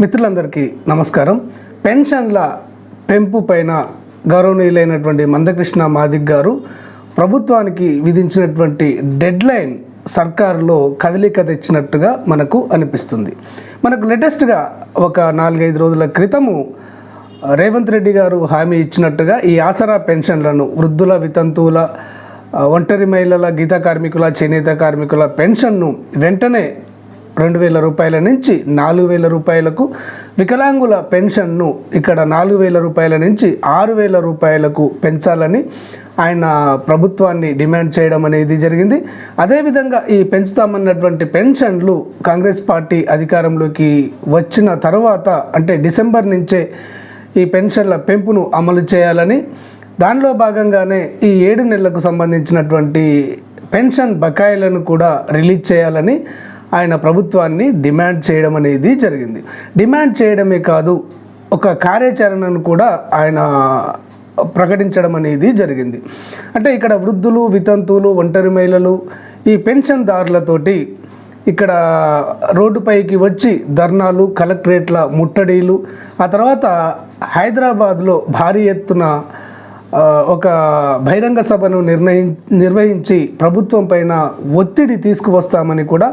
మిత్రులందరికీ నమస్కారం. పెన్షన్ల పెంపు పైన గౌరవనీయులైనటువంటి మందకృష్ణ మాదిక్ గారు ప్రభుత్వానికి విధించినటువంటి డెడ్లైన్ సర్కారులో కదలిక తెచ్చినట్టుగా మనకు అనిపిస్తుంది. మనకు లేటెస్ట్గా ఒక నాలుగైదు రోజుల క్రితము రేవంత్ రెడ్డి గారు హామీ ఇచ్చినట్టుగా ఈ ఆసరా పెన్షన్లను వృద్ధుల వితంతువుల ఒంటరి మహిళల గీత కార్మికుల చేనేత కార్మికుల పెన్షన్ను వెంటనే రెండు వేల రూపాయల నుంచి నాలుగు వేల రూపాయలకు వికలాంగుల పెన్షన్ను ఇక్కడ నాలుగు వేల రూపాయల నుంచి ఆరు వేల రూపాయలకు పెంచాలని ఆయన ప్రభుత్వాన్ని డిమాండ్ చేయడం అనేది జరిగింది. అదేవిధంగా ఈ పెంచుతామన్నటువంటి పెన్షన్లు కాంగ్రెస్ పార్టీ అధికారంలోకి వచ్చిన తర్వాత అంటే డిసెంబర్ నుంచే ఈ పెన్షన్ల పెంపును అమలు చేయాలని దానిలో భాగంగానే ఈ ఏడు నెలలకు సంబంధించినటువంటి పెన్షన్ బకాయిలను కూడా రిలీజ్ చేయాలని ఆయన ప్రభుత్వాన్ని డిమాండ్ చేయడం అనేది జరిగింది. డిమాండ్ చేయడమే కాదు ఒక కార్యాచరణను కూడా ఆయన ప్రకటించడం అనేది జరిగింది. అంటే ఇక్కడ వృద్ధులు వితంతువులు ఒంటరి మహిళలు ఈ పెన్షన్దారులతోటి ఇక్కడ రోడ్డుపైకి వచ్చి ధర్నాలు కలెక్టరేట్ల ముట్టడీలు ఆ తర్వాత హైదరాబాద్లో భారీ ఎత్తున ఒక బహిరంగ సభను నిర్ణయి నిర్వహించి ప్రభుత్వం పైన ఒత్తిడి తీసుకువస్తామని కూడా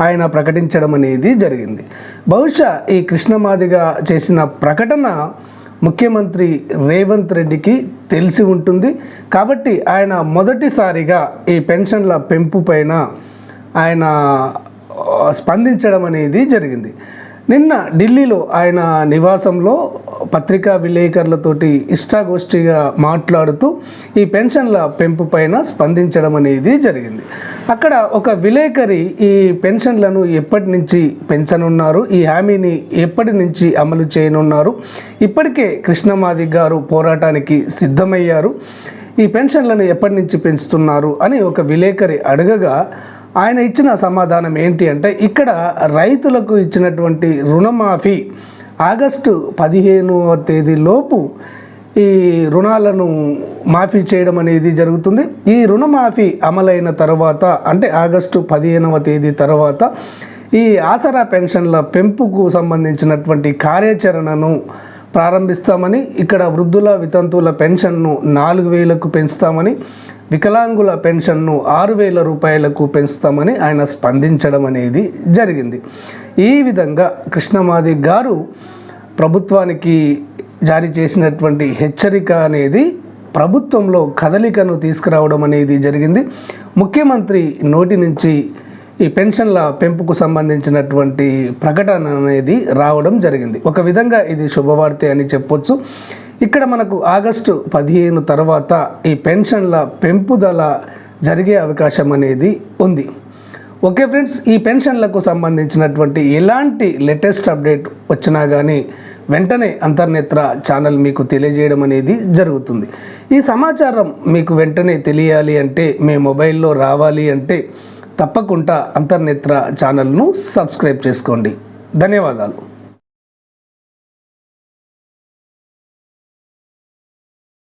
ఆయన ప్రకటించడం అనేది జరిగింది. బహుశా ఈ కృష్ణమాదిగా చేసిన ప్రకటన ముఖ్యమంత్రి రేవంత్ రెడ్డికి తెలిసి ఉంటుంది. కాబట్టి ఆయన మొదటిసారిగా ఈ పెన్షన్ల పెంపు పైన ఆయన స్పందించడం అనేది జరిగింది. నిన్న ఢిల్లీలో ఆయన నివాసంలో పత్రికా విలేకరులతోటి ఇష్టాగోష్ఠిగా మాట్లాడుతూ ఈ పెన్షన్ల పెంపు పైన స్పందించడం అనేది జరిగింది. అక్కడ ఒక విలేకరి ఈ పెన్షన్లను ఎప్పటి నుంచి పెంచనున్నారు ఈ హామీని ఎప్పటి నుంచి అమలు చేయనున్నారు ఇప్పటికే కృష్ణమాది గారు పోరాటానికి సిద్ధమయ్యారు ఈ పెన్షన్లను ఎప్పటి నుంచి పెంచుతున్నారు అని ఒక విలేకరి అడగగా ఆయన ఇచ్చిన సమాధానం ఏంటి అంటే ఇక్కడ రైతులకు ఇచ్చినటువంటి రుణమాఫీ ఆగస్టు పదిహేనవ తేదీలోపు ఈ రుణాలను మాఫీ చేయడం అనేది జరుగుతుంది. ఈ రుణమాఫీ అమలైన తర్వాత అంటే ఆగస్టు పదిహేనవ తేదీ తర్వాత ఈ ఆసరా పెన్షన్ల పెంపుకు సంబంధించినటువంటి కార్యాచరణను ప్రారంభిస్తామని ఇక్కడ వృద్ధుల వితంతువుల పెన్షన్ను నాలుగు వేలకు పెంచుతామని వికలాంగుల పెన్షన్ను ఆరు వేల రూపాయలకు పెంచుతామని ఆయన స్పందించడం అనేది జరిగింది. ఈ విధంగా కృష్ణమాది గారు ప్రభుత్వానికి జారీ చేసినటువంటి హెచ్చరిక అనేది ప్రభుత్వంలో కదలికను తీసుకురావడం అనేది జరిగింది. ముఖ్యమంత్రి నోటి నుంచి ఈ పెన్షన్ల పెంపుకు సంబంధించినటువంటి ప్రకటన అనేది రావడం జరిగింది. ఒక విధంగా ఇది శుభవార్తే అని చెప్పొచ్చు. ఇక్కడ మనకు ఆగస్టు పదిహేను తర్వాత ఈ పెన్షన్ల పెంపుదల జరిగే అవకాశం అనేది ఉంది. ఓకే ఫ్రెండ్స్ ఈ పెన్షన్లకు సంబంధించినటువంటి ఎలాంటి లేటెస్ట్ అప్డేట్ వచ్చినా కానీ వెంటనే అంతర్నేత్ర ఛానల్ మీకు తెలియజేయడం అనేది జరుగుతుంది. ఈ సమాచారం మీకు వెంటనే తెలియాలి అంటే మీ మొబైల్లో రావాలి అంటే తప్పకుండా అంతర్నేత్ర ఛానల్ను సబ్స్క్రైబ్ చేసుకోండి. ధన్యవాదాలు.